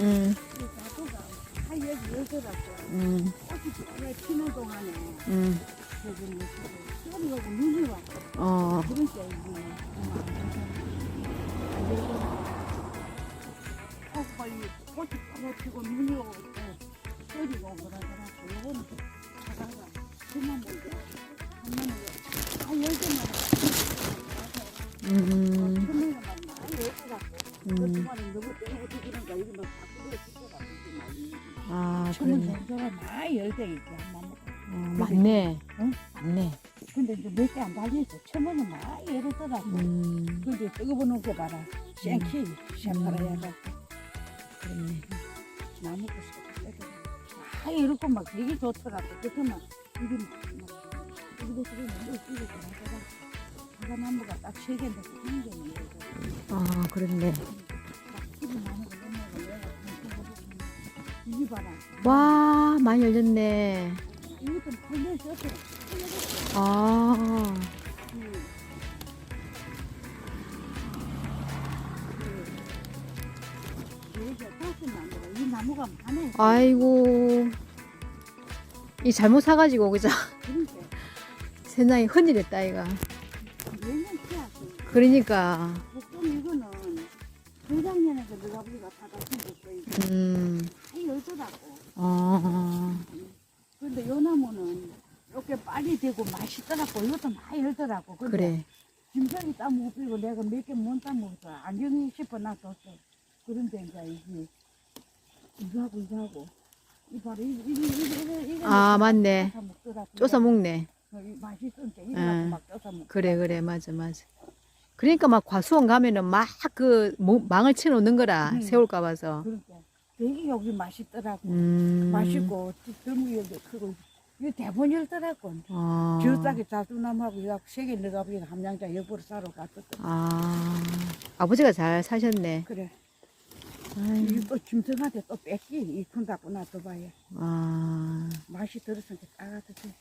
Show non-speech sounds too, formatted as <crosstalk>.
음. 음, 피는 동안에 음, 여기 눈이 와. 어, 정말 안 열더라고. 꽃이 피고 눈이 오고 떨리고 그러더라고. 요거는 하다가 그만 보게 한번에 다 열더만. 음, 음. 그러니까 이거 많이. 아, 그러네. 정도가 많이 열대 한 나무. 어, 맞네. 응? 맞네. 근데 이제 몇 개 안 달려있어. 천문은 많이 열었더라고. 음, 근데 뜨거워 놓은 거 봐라. 생키, 샤파라야 가 그렇네. 나무 꽃이 다 이렇고 막 되게 좋더라고. 그래서 막 이게 막, 막 이거 저거 너무 이쁘게 잘하더라고. 사과 나무가 딱 세 개인데 이거. 아, 그렇네. 봐라. 와, 많이 열렸네. 이것도 풀려 있었어. 아, 이 나무가 많아. 아이고. 이 잘못 사가지고, 그죠? 그러니까 <laughs> 세상에 흔일했다, 이가. 그러니까, 보통 이거는 재작년에도 누가 우리가 사다 심었어. 이거 음, 다 열더라고. 어, 근데 요 나무는 이렇게 빨리 되고 맛있더라고. 이것도 많이 열더라고. 근데 그래. 김장이 따먹고 그리고 내가 몇 개 못 따먹었어. 안경이 싶어 놔뒀어. 그런데 이제 이게 이거하고 이거하고 이 바로 이 이거 이거 이거 이거 아, 맞네. 쪼사 먹더라고. 먹네. 맛있으니까 응. 이거 막 먹. 그래, 그래, 맞아, 맞아. 그러니까 막 과수원 가면은 막 그 망을 쳐놓는 거라, 음. 세울까 봐서. 그러니까 되게 여기 맛있더라고. 음. 맛있고 들무 여기 크고 이거 대본 열더라고. 어. 지어싸기 자두나무하고 약 세개 넣어가 우리가 함양자 여보로 사러 갔었거든. 아, 아버지가 잘 사셨네. 그래. 이또 짐승한테 또 뺏기 이 큰다고 놔둬봐야 아, 맛이 들었으니까 따가듯이